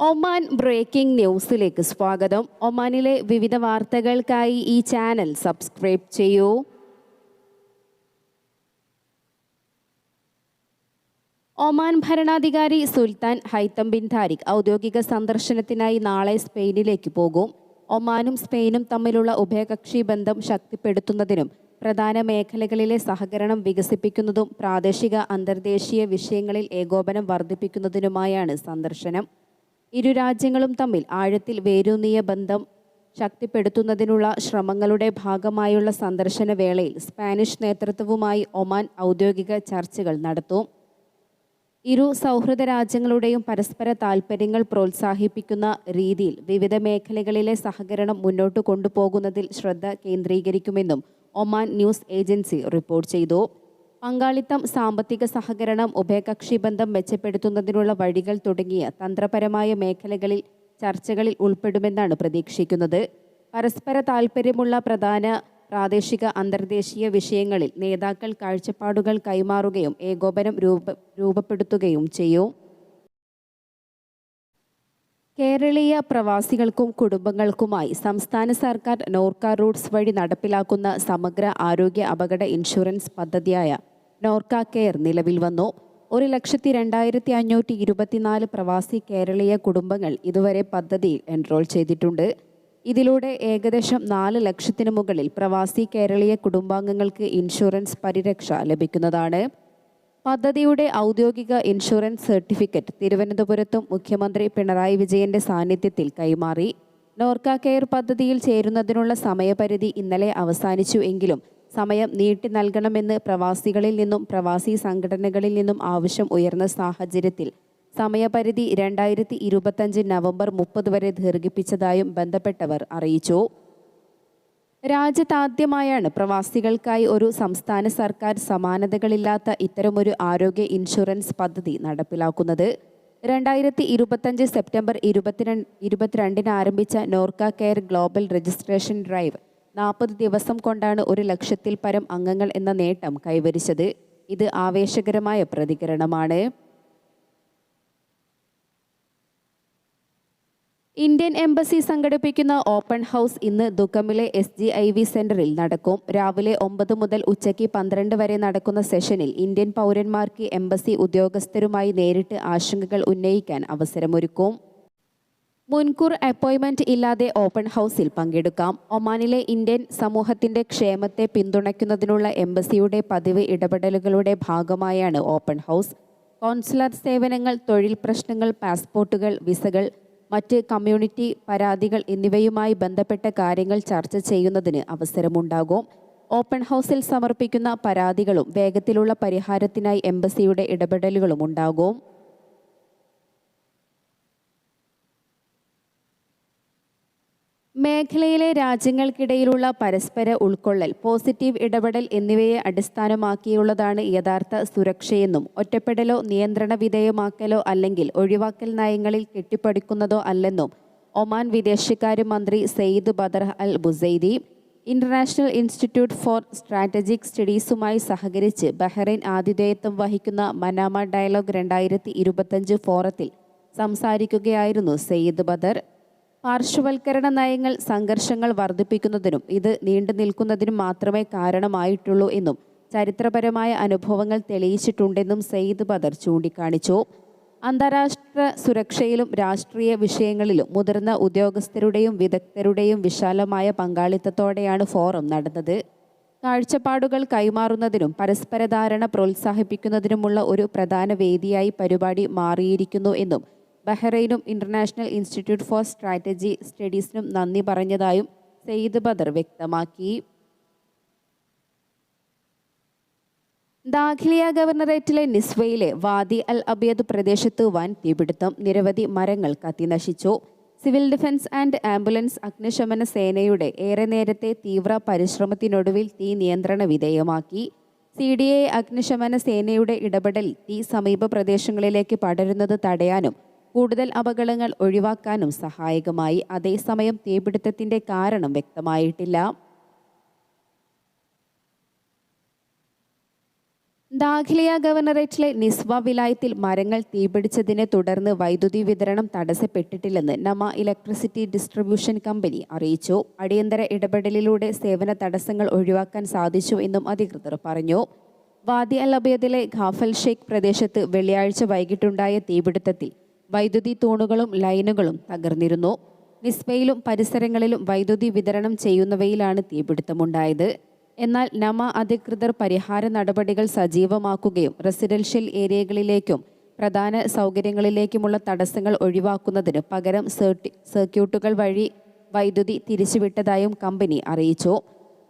Oman breaking ന്യൂസിലേക്ക് സ്വാഗതം. ഒമാനിലെ വിവിധ വാർത്തകൾക്കായി ഈ ചാനൽ സബ്സ്ക്രൈബ് ചെയ്യൂ. ഒമാൻ ഭരണാധികാരി സുൽത്താൻ ഹൈത്തം ബിൻ താരിഖ് ഔദ്യോഗിക സന്ദർശനത്തിനായി നാളെ സ്പെയിനിലേക്ക് പോകും. ഒമാനും സ്പെയിനും തമ്മിലുള്ള ഉഭയകക്ഷി ബന്ധം ശക്തിപ്പെടുത്തുന്നതിനും പ്രധാന മേഖലകളിലെ സഹകരണം വികസിപ്പിക്കുന്നതും പ്രാദേശിക അന്തർദേശീയ വിഷയങ്ങളിൽ ഏകോപനം വർദ്ധിപ്പിക്കുന്നതിനുമായാണ് സന്ദർശനം. ഇരു രാജ്യങ്ങളും തമ്മിൽ ആഴത്തിൽ വേരൂന്നിയ ബന്ധം ശക്തിപ്പെടുത്തുന്നതിനുള്ള ശ്രമങ്ങളുടെ ഭാഗമായുള്ള സന്ദർശന വേളയിൽ സ്പാനിഷ് നേതൃത്വവുമായി ഒമാൻ ഔദ്യോഗിക ചർച്ചകൾ നടത്തും. ഇരു സൗഹൃദ രാജ്യങ്ങളുടെയും പരസ്പര താൽപ്പര്യങ്ങൾ പ്രോത്സാഹിപ്പിക്കുന്ന രീതിയിൽ വിവിധ മേഖലകളിലെ സഹകരണം മുന്നോട്ട് കൊണ്ടുപോകുന്നതിൽ ശ്രദ്ധ കേന്ദ്രീകരിക്കുമെന്നും ഒമാൻ ന്യൂസ് ഏജൻസി റിപ്പോർട്ട് ചെയ്തു. പങ്കാളിത്തം സാമ്പത്തിക സഹകരണം ഉഭയകക്ഷി ബന്ധം മെച്ചപ്പെടുത്തുന്നതിനുള്ള വഴികൾ തുടങ്ങിയ തന്ത്രപരമായ മേഖലകളിൽ ചർച്ചകളിൽ ഉൾപ്പെടുമെന്നാണ് പ്രതീക്ഷിക്കുന്നത്. പരസ്പര താൽപ്പര്യമുള്ള പ്രധാന പ്രാദേശിക അന്തർദേശീയ വിഷയങ്ങളിൽ നേതാക്കൾ കാഴ്ചപ്പാടുകൾ കൈമാറുകയും ഏകോപനം രൂപ രൂപപ്പെടുത്തുകയും ചെയ്യും. കേരളീയ പ്രവാസികൾക്കും കുടുംബങ്ങൾക്കുമായി സംസ്ഥാന സർക്കാർ നോർക്ക റൂട്ട്സ് വഴി നടപ്പിലാക്കുന്ന സമഗ്ര ആരോഗ്യ അപകട ഇൻഷുറൻസ് പദ്ധതിയായ നോർക്ക കെയർ നിലവിൽ വന്നു. ഒരു ലക്ഷത്തി രണ്ടായിരത്തി അഞ്ഞൂറ്റി ഇരുപത്തിനാല് പ്രവാസി കേരളീയ കുടുംബങ്ങൾ ഇതുവരെ പദ്ധതിയിൽ എൻറോൾ ചെയ്തിട്ടുണ്ട്. ഇതിലൂടെ ഏകദേശം നാല് ലക്ഷത്തിനു മുകളിൽ പ്രവാസി കേരളീയ കുടുംബാംഗങ്ങൾക്ക് ഇൻഷുറൻസ് പരിരക്ഷ ലഭിക്കുന്നതാണ്. പദ്ധതിയുടെ ഔദ്യോഗിക ഇൻഷുറൻസ് സർട്ടിഫിക്കറ്റ് തിരുവനന്തപുരത്തും മുഖ്യമന്ത്രി പിണറായി വിജയന്റെ സാന്നിധ്യത്തിൽ കൈമാറി. നോർക്ക കെയർ പദ്ധതിയിൽ ചേരുന്നതിനുള്ള സമയപരിധി ഇന്നലെ അവസാനിച്ചു എങ്കിലും സമയം നീട്ടി നൽകണമെന്ന് പ്രവാസികളിൽ നിന്നും പ്രവാസി സംഘടനകളിൽ നിന്നും ആവശ്യം ഉയർന്ന സാഹചര്യത്തിൽ സമയപരിധി രണ്ടായിരത്തി ഇരുപത്തഞ്ച് നവംബർ മുപ്പത് വരെ ദീർഘിപ്പിച്ചതായും ബന്ധപ്പെട്ടവർ അറിയിച്ചു. രാജ്യത്താദ്യമായാണ് പ്രവാസികൾക്കായി ഒരു സംസ്ഥാന സർക്കാർ സമാനതകളില്ലാത്ത ഇത്തരമൊരു ആരോഗ്യ ഇൻഷുറൻസ് പദ്ധതി നടപ്പിലാക്കുന്നത്. രണ്ടായിരത്തി ഇരുപത്തഞ്ച് സെപ്റ്റംബർ ഇരുപത്തിരണ്ട് ഇരുപത്തിരണ്ടിന് ആരംഭിച്ച Norka care global registration drive നാൽപ്പത് ദിവസം കൊണ്ടാണ് ഒരു ലക്ഷത്തിൽ പരം അംഗങ്ങൾ എന്ന നേട്ടം കൈവരിച്ചത്. ഇത് ആവേശകരമായ പ്രതികരണമാണ്. ഇന്ത്യൻ എംബസി സംഘടിപ്പിക്കുന്ന ഓപ്പൺ ഹൗസ് ഇന്ന് ദുഖമിലെ എസ് ജി ഐ വി സെന്ററിൽ നടക്കും. രാവിലെ ഒമ്പത് മുതൽ ഉച്ചയ്ക്ക് പന്ത്രണ്ട് വരെ നടക്കുന്ന സെഷനിൽ ഇന്ത്യൻ പൗരന്മാർക്ക് എംബസി ഉദ്യോഗസ്ഥരുമായി നേരിട്ട് ആശങ്കകൾ ഉന്നയിക്കാൻ അവസരമൊരുക്കും. മുൻകൂർ അപ്പോയിൻമെന്റ് ഇല്ലാതെ ഓപ്പൺ ഹൗസിൽ പങ്കെടുക്കാം. ഒമാനിലെ ഇന്ത്യൻ സമൂഹത്തിന്റെ ക്ഷേമത്തെ പിന്തുണയ്ക്കുന്നതിനുള്ള എംബസിയുടെ പതിവ് ഇടപെടലുകളുടെ ഭാഗമായാണ് ഓപ്പൺ ഹൗസ് കോൺസുലർ സേവനങ്ങൾ തൊഴിൽ പ്രശ്നങ്ങൾ പാസ്പോർട്ടുകൾ വിസകൾ മറ്റ് കമ്മ്യൂണിറ്റി പരാതികൾ എന്നിവയുമായി ബന്ധപ്പെട്ട കാര്യങ്ങൾ ചർച്ച ചെയ്യുന്നതിന് അവസരമുണ്ടാകും. ഓപ്പൺ ഹൗസിൽ സമർപ്പിക്കുന്ന പരാതികളും വേഗത്തിലുള്ള പരിഹാരത്തിനായി എംബസിയുടെ ഇടപെടലുകളും ഉണ്ടാകും. മേഖലയിലെ രാജ്യങ്ങൾക്കിടയിലുള്ള പരസ്പര ഉൾക്കൊള്ളൽ പോസിറ്റീവ് ഇടപെടൽ എന്നിവയെ അടിസ്ഥാനമാക്കിയുള്ളതാണ് യഥാർത്ഥ സുരക്ഷയെന്നും ഒറ്റപ്പെടലോ നിയന്ത്രണ വിധേയമാക്കലോ അല്ലെങ്കിൽ ഒഴിവാക്കൽ നയങ്ങളിൽ കെട്ടിപ്പടുക്കുന്നതോ അല്ലെന്നും ഒമാൻ വിദേശകാര്യ മന്ത്രി Sayyid Badr Al Busaidi international institute for strategic സ്റ്റഡീസുമായി സഹകരിച്ച് ബഹ്റൈൻ ആതിഥേയത്വം വഹിക്കുന്ന മനാമ ഡയലോഗ് രണ്ടായിരത്തി ഇരുപത്തഞ്ച് ഫോറത്തിൽ സംസാരിക്കുകയായിരുന്നു സെയ്ദ് ബദർ. പാർശ്വവൽക്കരണ നയങ്ങൾ സംഘർഷങ്ങൾ വർദ്ധിപ്പിക്കുന്നതിനും ഇത് നീണ്ടു നിൽക്കുന്നതിനും മാത്രമേ കാരണമായിട്ടുള്ളൂ എന്നും ചരിത്രപരമായ അനുഭവങ്ങൾ തെളിയിച്ചിട്ടുണ്ടെന്നും സെയ്ദ് ബദർ ചൂണ്ടിക്കാണിച്ചു. അന്താരാഷ്ട്ര സുരക്ഷയിലും രാഷ്ട്രീയ വിഷയങ്ങളിലും മുതിർന്ന ഉദ്യോഗസ്ഥരുടെയും വിദഗ്ധരുടെയും വിശാലമായ പങ്കാളിത്തത്തോടെയാണ് ഫോറം നടന്നത്. കാഴ്ചപ്പാടുകൾ കൈമാറുന്നതിനും പരസ്പരധാരണ പ്രോത്സാഹിപ്പിക്കുന്നതിനുമുള്ള ഒരു പ്രധാന വേദിയായി പരിപാടി മാറിയിരിക്കുന്നു എന്നും ബഹ്റൈനും ഇന്റർനാഷണൽ ഇൻസ്റ്റിറ്റ്യൂട്ട് ഫോർ സ്ട്രാറ്റജി സ്റ്റഡീസിനും നന്ദി പറഞ്ഞതായും സെയ്ദ് ബദർ വ്യക്തമാക്കി. ദാഖിലിയ ഗവർണറേറ്റിലെ നിസ്വയിലെ വാദി അൽ അബിയദ് പ്രദേശത്ത് വൻ തീപിടുത്തം. നിരവധി മരങ്ങൾ കത്തിനശിച്ചു സിവിൽ ഡിഫൻസ് ആൻഡ് ആംബുലൻസ് അഗ്നിശമന സേനയുടെ ഏറെ നേരത്തെ തീവ്ര പരിശ്രമത്തിനൊടുവിൽ തീ നിയന്ത്രണ വിധേയമാക്കി. സി ഡി എ അഗ്നിശമന സേനയുടെ ഇടപെടൽ തീ സമീപ പ്രദേശങ്ങളിലേക്ക് പടരുന്നത് തടയാനും കൂടുതൽ അപകടങ്ങൾ ഒഴിവാക്കാനും സഹായകമായി. അതേസമയം തീപിടുത്തത്തിന്റെ കാരണം വ്യക്തമായിട്ടില്ല. ദാഖിലിയ ഗവർണറേറ്റിലെ നിസ്വ വിലായത്തിൽ മരങ്ങൾ തീപിടിച്ചതിനെ തുടർന്ന് വൈദ്യുതി വിതരണം തടസ്സപ്പെട്ടിട്ടില്ലെന്ന് നമ ഇലക്ട്രിസിറ്റി ഡിസ്ട്രിബ്യൂഷൻ കമ്പനി അറിയിച്ചു. അടിയന്തര ഇടപെടലിലൂടെ സേവന തടസ്സങ്ങൾ ഒഴിവാക്കാൻ സാധിച്ചു എന്നും അധികൃതർ പറഞ്ഞു. വാദി അബേദിലെ ഖാഫൽ ഷെയ്ഖ് പ്രദേശത്ത് വെള്ളിയാഴ്ച വൈകിട്ടുണ്ടായ തീപിടുത്തത്തിൽ വൈദ്യുതി തൂണുകളും ലൈനുകളും തകർന്നിരുന്നു. നിസ്ബയിലും പരിസരങ്ങളിലും വൈദ്യുതി വിതരണം ചെയ്യുന്നവയിലാണ് തീപിടുത്തമുണ്ടായത്. എന്നാൽ നമ അധികൃതർ പരിഹാര നടപടികൾ സജീവമാക്കുകയും റെസിഡൻഷ്യൽ ഏരിയകളിലേക്കും പ്രധാന സൗകര്യങ്ങളിലേക്കുമുള്ള തടസ്സങ്ങൾ ഒഴിവാക്കുന്നതിന് പകരം സർക്യൂട്ടുകൾ വഴി വൈദ്യുതി തിരിച്ചുവിട്ടതായും കമ്പനി അറിയിച്ചു.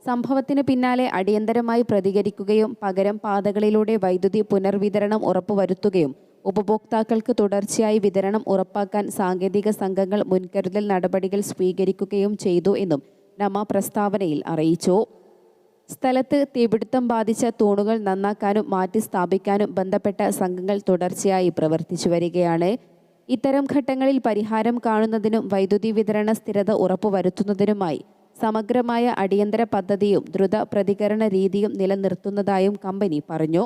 സംഭവത്തിന് പിന്നാലെ അടിയന്തരമായി പ്രതികരിക്കുകയും പകരം പാതകളിലൂടെ വൈദ്യുതി പുനർവിതരണം ഉറപ്പുവരുത്തുകയും ഉപഭോക്താക്കൾക്ക് തുടർച്ചയായി വിതരണം ഉറപ്പാക്കാൻ സാങ്കേതിക സംഘങ്ങൾ മുൻകരുതൽ നടപടികൾ സ്വീകരിക്കുകയും ചെയ്തു എന്നും നമ പ്രസ്താവനയിൽ അറിയിച്ചു. സ്ഥലത്ത് തീപിടുത്തം ബാധിച്ച തൂണുകൾ നന്നാക്കാനും മാറ്റി സ്ഥാപിക്കാനും ബന്ധപ്പെട്ട സംഘങ്ങൾ തുടർച്ചയായി പ്രവർത്തിച്ചു വരികയാണ്. ഇത്തരം ഘട്ടങ്ങളിൽ പരിഹാരം കാണുന്നതിനും വൈദ്യുതി വിതരണ സ്ഥിരത ഉറപ്പുവരുത്തുന്നതിനുമായി സമഗ്രമായ അടിയന്തര പദ്ധതിയും ദ്രുത പ്രതികരണ രീതിയും നിലനിർത്തുന്നതായും കമ്പനി പറഞ്ഞു.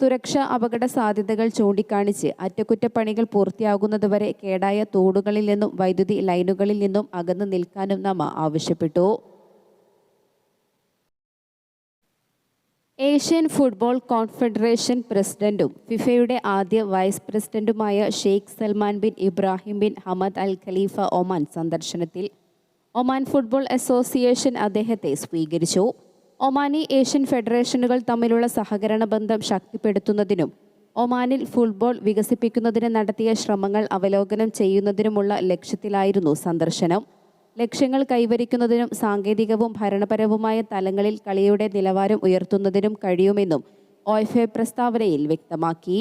സുരക്ഷാ അപകട സാധ്യതകൾ ചൂണ്ടിക്കാണിച്ച് അറ്റകുറ്റപ്പണികൾ പൂർത്തിയാകുന്നതുവരെ കേടായ തോടുകളിൽ നിന്നും വൈദ്യുതി ലൈനുകളിൽ നിന്നും അകന്നു നിൽക്കാനും നമ ആവശ്യപ്പെട്ടു. ഏഷ്യൻ ഫുട്ബോൾ കോൺഫെഡറേഷൻ പ്രസിഡന്റും ഫിഫയുടെ ആദ്യ വൈസ് പ്രസിഡന്റുമായ Sheikh Salman bin Ibrahim bin Hamad Al Khalifa Oman സന്ദർശനത്തിൽ. ഒമാൻ ഫുട്ബോൾ അസോസിയേഷൻ അദ്ദേഹത്തെ സ്വീകരിച്ചു. ഒമാനി ഏഷ്യൻ ഫെഡറേഷനുകൾ തമ്മിലുള്ള സഹകരണ ബന്ധം ശക്തിപ്പെടുത്തുന്നതിനും ഒമാനിൽ ഫുട്ബോൾ വികസിപ്പിക്കുന്നതിന് നടത്തിയ ശ്രമങ്ങൾ അവലോകനം ചെയ്യുന്നതിനുമുള്ള ലക്ഷ്യത്തിലായിരുന്നു സന്ദർശനം. ലക്ഷ്യങ്ങൾ കൈവരിക്കുന്നതിനും സാങ്കേതികവും ഭരണപരവുമായ തലങ്ങളിൽ കളിയുടെ നിലവാരം ഉയർത്തുന്നതിനും കഴിയുമെന്നും ഒഎഫ്എ പ്രസ്താവനയിൽ വ്യക്തമാക്കി.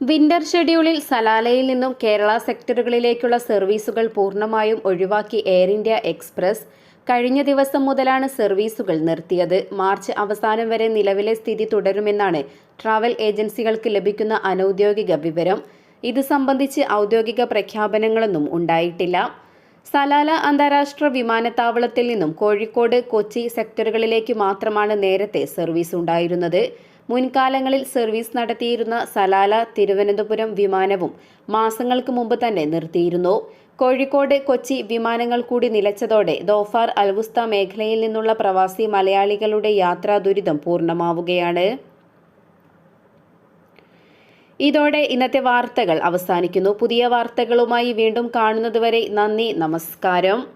വിന്റർ ഷെഡ്യൂളിൽ സലാലയിൽ നിന്നും കേരള സെക്ടറുകളിലേക്കുള്ള സർവീസുകൾ പൂർണമായും ഒഴിവാക്കി എയർ ഇന്ത്യ എക്സ്പ്രസ് കഴിഞ്ഞ ദിവസം മുതലാണ് സർവീസുകൾ നിർത്തിയത്. മാർച്ച് അവസാനം വരെ നിലവിലെ സ്ഥിതി തുടരുമെന്നാണ് ട്രാവൽ ഏജൻസികൾക്ക് ലഭിക്കുന്ന അനൌദ്യോഗിക വിവരം. ഇത് സംബന്ധിച്ച് ഔദ്യോഗിക പ്രഖ്യാപനങ്ങളൊന്നും ഉണ്ടായിട്ടില്ല. സലാല അന്താരാഷ്ട്ര വിമാനത്താവളത്തിൽ നിന്നും കോഴിക്കോട് കൊച്ചി സെക്ടറുകളിലേക്ക് മാത്രമാണ് നേരത്തെ സർവീസ് ഉണ്ടായിരുന്നത്. മുൻകാലങ്ങളിൽ സർവീസ് നടത്തിയിരുന്ന സലാല തിരുവനന്തപുരം വിമാനവും മാസങ്ങൾക്ക് മുമ്പ് തന്നെ നിർത്തിയിരുന്നു. കോഴിക്കോട് കൊച്ചി വിമാനങ്ങൾ കൂടി നിലച്ചതോടെ ദോഫാർ അൽവുസ്ത മേഖലയിൽ നിന്നുള്ള പ്രവാസി മലയാളികളുടെ യാത്രാ ദുരിതം പൂർണമാവുകയാണ്. ഇതോടെ ഇന്നത്തെ വാർത്തകൾ അവസാനിക്കുന്നു. പുതിയ വാർത്തകളുമായി വീണ്ടും കാണുന്നതുവരെ നന്ദി നമസ്കാരം.